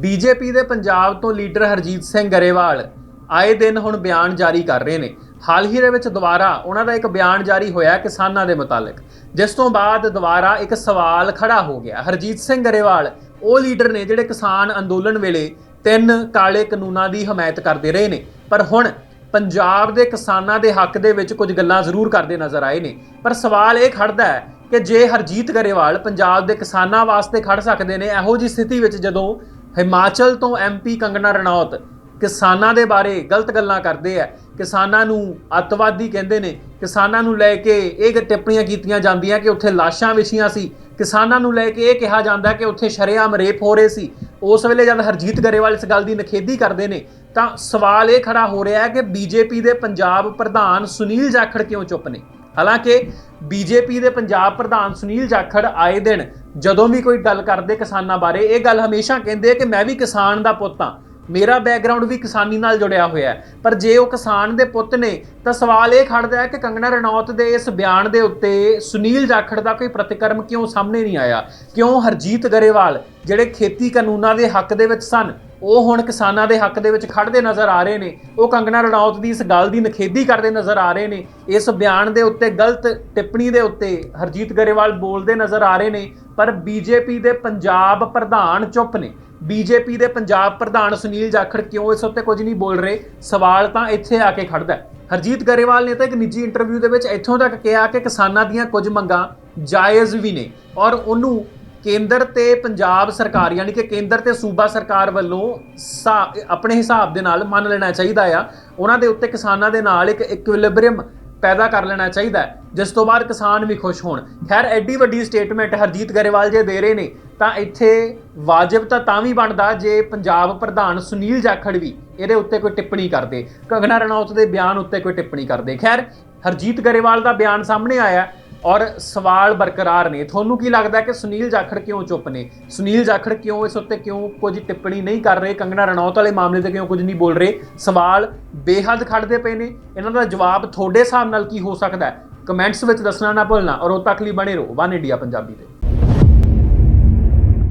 BJP ਦੇ ਪੰਜਾਬ ਤੋਂ leader Harjeet Singh Grewal ਆਏ ਦਿਨ ਹੁਣ ਬਿਆਨ ਜਾਰੀ ਕਰ ਰਹੇ ਨੇ। ਹਾਲ ਹੀ ਦੇ ਵਿੱਚ ਦੁਬਾਰਾ ਉਹਨਾਂ ਦਾ ਇੱਕ ਬਿਆਨ ਜਾਰੀ ਹੋਇਆ ਕਿਸਾਨਾਂ ਦੇ ਮੁਤਾਲਕ, ਜਿਸ ਤੋਂ ਬਾਅਦ ਦੁਬਾਰਾ ਇੱਕ ਸਵਾਲ ਖੜਾ ਹੋ ਗਿਆ। ਹਰਜੀਤ ਸਿੰਘ ਗਰੇਵਾਲ ਉਹ ਲੀਡਰ ਨੇ ਜਿਹੜੇ ਕਿਸਾਨ ਅੰਦੋਲਨ ਵੇਲੇ ਤਿੰਨ ਕਾਲੇ ਕਾਨੂੰਨਾਂ ਦੀ ਹਮਾਇਤ ਕਰਦੇ ਰਹੇ ਨੇ, ਪਰ ਹੁਣ ਪੰਜਾਬ ਦੇ ਕਿਸਾਨਾਂ ਦੇ ਹੱਕ ਦੇ ਵਿੱਚ ਕੁਝ ਗੱਲਾਂ ਜ਼ਰੂਰ ਕਰਦੇ ਨਜ਼ਰ ਆਏ ਨੇ। ਪਰ ਸਵਾਲ ਇਹ ਖੜਦਾ ਹੈ ਕਿ ਜੇ ਹਰਜੀਤ ਗਰੇਵਾਲ ਪੰਜਾਬ ਦੇ ਕਿਸਾਨਾਂ ਵਾਸਤੇ ਖੜ ਸਕਦੇ ਨੇ, ਇਹੋ ਜੀ ਸਥਿਤੀ ਵਿੱਚ ਜਦੋਂ ਹਿਮਾਚਲ ਤੋਂ ਐਮਪੀ ਕੰਗਣਾ ਰਣੌਤ ਕਿਸਾਨਾਂ ਦੇ ਬਾਰੇ ਗਲਤ ਗੱਲਾਂ ਕਰਦੇ ਆ। ਕਿਸਾਨਾਂ ਨੂੰ ਅੱਤਵਾਦੀ ਕਹਿੰਦੇ ਨੇ। ਕਿਸਾਨਾਂ ਨੂੰ ਲੈ ਕੇ ਇਹ ਟਿੱਪਣੀਆਂ ਕੀਤੀਆਂ ਜਾਂਦੀਆਂ ਕਿ ਉੱਥੇ ਲਾਸ਼ਾਂ ਵਿਛੀਆਂ ਸੀ। ਕਿਸਾਨਾਂ ਨੂੰ ਲੈ ਕੇ ਇਹ ਕਿਹਾ ਜਾਂਦਾ ਕਿ ਉੱਥੇ ਸ਼ਰੇਆਮ ਰੇਪ ਹੋ ਰਹੇ ਸੀ। ਉਸ ਵੇਲੇ ਜਦ ਹਰਜੀਤ ਗਰੇਵਾਲ ਇਸ ਗੱਲ ਦੀ ਨਖੇਦੀ ਕਰਦੇ ਨੇ, ਤਾਂ ਸਵਾਲ ਇਹ ਖੜਾ ਹੋ ਰਿਹਾ ਹੈ ਕਿ ਬੀਜੇਪੀ ਦੇ ਪੰਜਾਬ ਪ੍ਰਧਾਨ ਸੁਨੀਲ ਜਾਖੜ ਕਿਉਂ ਚੁੱਪ ਨੇ? ਹਾਲਾਂਕਿ ਬੀਜੇਪੀ ਦੇ ਪੰਜਾਬ ਪ੍ਰਧਾਨ ਸੁਨੀਲ ਜਾਖੜ ਆਏ ਦਿਨ ਜਦੋਂ ਵੀ ਕੋਈ ਗੱਲ ਕਰਦੇ ਕਿਸਾਨਾਂ ਬਾਰੇ, ਇਹ ਗੱਲ ਹਮੇਸ਼ਾ ਕਹਿੰਦੇ ਕਿ ਮੈਂ ਵੀ ਕਿਸਾਨ ਦਾ ਪੁੱਤ ਹਾਂ। ਮੇਰਾ ਬੈਕਗ੍ਰਾਉਂਡ ਵੀ ਕਿਸਾਨੀ ਨਾਲ ਜੁੜਿਆ ਹੋਇਆ ਹੈ। ਪਰ ਜੇ ਉਹ ਕਿਸਾਨ ਦੇ ਪੁੱਤ ਨੇ, ਤਾਂ ਸਵਾਲ ਇਹ ਖੜਦਾ ਹੈ ਕਿ ਕੰਗਣਾ ਰਣੌਤ ਦੇ ਇਸ ਬਿਆਨ ਦੇ ਉੱਤੇ ਸੁਨੀਲ ਜਾਖੜ ਦਾ ਕੋਈ ਪ੍ਰਤੀਕਰਮ ਕਿਉਂ ਸਾਹਮਣੇ ਨਹੀਂ ਆਇਆ? ਕਿਉਂ ਹਰਜੀਤ ਗਰੇਵਾਲ, ਜਿਹੜੇ ਖੇਤੀ ਕਾਨੂੰਨਾਂ ਦੇ ਹੱਕ ਦੇ ਵਿੱਚ ਸਨ ਉਹ ਹੁਣ ਕਿਸਾਨਾਂ ਦੇ ਹੱਕ ਦੇ ਵਿੱਚ ਖੜਦੇ ਨਜ਼ਰ ਆ ਰਹੇ ਨੇ। ਉਹ ਕੰਗਣਾ ਰਣੌਤ ਦੀ ਇਸ ਗੱਲ ਦੀ ਨਖੇਦੀ ਕਰਦੇ ਨਜ਼ਰ ਆ ਰਹੇ ਨੇ। ਇਸ ਬਿਆਨ ਦੇ ਉੱਤੇ, ਗਲਤ ਟਿੱਪਣੀ ਦੇ ਉੱਤੇ ਹਰਜੀਤ ਗਰੇਵਾਲ ਬੋਲਦੇ ਨਜ਼ਰ ਆ ਰਹੇ ਨੇ, ਪਰ ਬੀਜੇਪੀ ਦੇ ਪੰਜਾਬ ਪ੍ਰਧਾਨ ਚੁੱਪ ਨੇ। ਬੀਜੇਪੀ ਦੇ ਪੰਜਾਬ ਪ੍ਰਧਾਨ ਸੁਨੀਲ ਜਾਖੜ ਕਿਉਂ ਇਸ ਉੱਤੇ ਕੁਝ ਨਹੀਂ ਬੋਲ ਰਹੇ? ਸਵਾਲ ਤਾਂ ਇੱਥੇ ਆ ਕੇ ਖੜਦਾ ਹੈ। ਹਰਜੀਤ ਗਰੇਵਾਲ ਨੇ ਤਾਂ ਇੱਕ ਨਿੱਜੀ ਇੰਟਰਵਿਊ ਦੇ ਵਿੱਚ ਇੱਥੋਂ ਤੱਕ ਕਿਹਾ ਕਿ ਕਿਸਾਨਾਂ ਦੀਆਂ ਕੁਝ ਮੰਗਾਂ ਜਾਇਜ਼ ਵੀ ਨੇ ਔਰ ਉਹਨੂੰ ਕੇਂਦਰ ਤੇ ਪੰਜਾਬ ਸਰਕਾਰ, ਯਾਨੀ ਕਿ ਕੇਂਦਰ ਤੇ ਸੂਬਾ ਸਰਕਾਰ ਵੱਲੋਂ ਸਾ- ਆਪਣੇ ਹਿਸਾਬ ਦੇ ਨਾਲ ਮੰਨ ਲੈਣਾ ਚਾਹੀਦਾ ਆ। ਉਹਨਾਂ ਦੇ ਉੱਤੇ ਕਿਸਾਨਾਂ ਦੇ ਨਾਲ ਇੱਕ ਇਕੁਇਲਿਬਰੀਅਮ ਪੈਦਾ ਕਰ ਲੈਣਾ ਚਾਹੀਦਾ ਜਿਸ ਤੋਂ ਬਾਅਦ ਕਿਸਾਨ ਵੀ ਖੁਸ਼ ਹੋਣ। ਖੈਰ, ਐਡੀ ਵੱਡੀ ਸਟੇਟਮੈਂਟ ਹਰਜੀਤ ਗਰੇਵਾਲ ਜੇ ਦੇ ਰਹੇ ਨੇ, ਤਾਂ ਇੱਥੇ ਵਾਜਬ ਤਾਂ ਤਾਂ ਵੀ ਬਣਦਾ ਜੇ ਪੰਜਾਬ ਪ੍ਰਧਾਨ ਸੁਨੀਲ ਜਾਖੜ ਵੀ ਇਹਦੇ ਉੱਤੇ ਕੋਈ ਟਿੱਪਣੀ ਕਰਦੇ। ਕੰਗਨਾ ਰਣੌਤ ਦੇ ਬਿਆਨ ਉੱਤੇ ਕੋਈ ਟਿੱਪਣੀ ਕਰਦੇ। ਖੈਰ, ਹਰਜੀਤ ਗਰੇਵਾਲ ਦਾ ਬਿਆਨ ਸਾਹਮਣੇ ਆਇਆ। ਔਰ ਸਵਾਲ ਬਰਕਰਾਰ ਨੇ। ਤੁਹਾਨੂੰ ਕੀ ਲੱਗਦਾ ਕਿ ਸੁਨੀਲ ਜਾਖੜ ਕਿਉਂ ਚੁੱਪ ਨੇ? ਸੁਨੀਲ ਜਾਖੜ ਕਿਉਂ ਇਸ ਉੱਤੇ ਕਿਉਂ ਕੁਝ ਟਿੱਪਣੀ ਨਹੀਂ ਕਰ ਰਹੇ? ਕੰਗਣਾ ਰਣੌਤ ਵਾਲੇ ਮਾਮਲੇ ਤੇ ਕਿਉਂ ਕੁਝ ਨਹੀਂ ਬੋਲ ਰਹੇ? ਸਵਾਲ ਬੇਹੱਦ ਖੜਦੇ ਪਏ ਨੇ। ਇਹਨਾਂ ਦਾ ਜਵਾਬ ਤੁਹਾਡੇ ਹਿਸਾਬ ਨਾਲ ਕੀ ਹੋ ਸਕਦਾ ਕਮੈਂਟਸ ਵਿੱਚ ਦੱਸਣਾ ਨਾ ਭੁੱਲਣਾ ਔਰ ਉਦੋਂ ਤੱਕ ਲਈ ਬਣੇ ਰਹੋ। ਵਨ ਇੰਡੀਆ ਪੰਜਾਬੀ ਤੇ।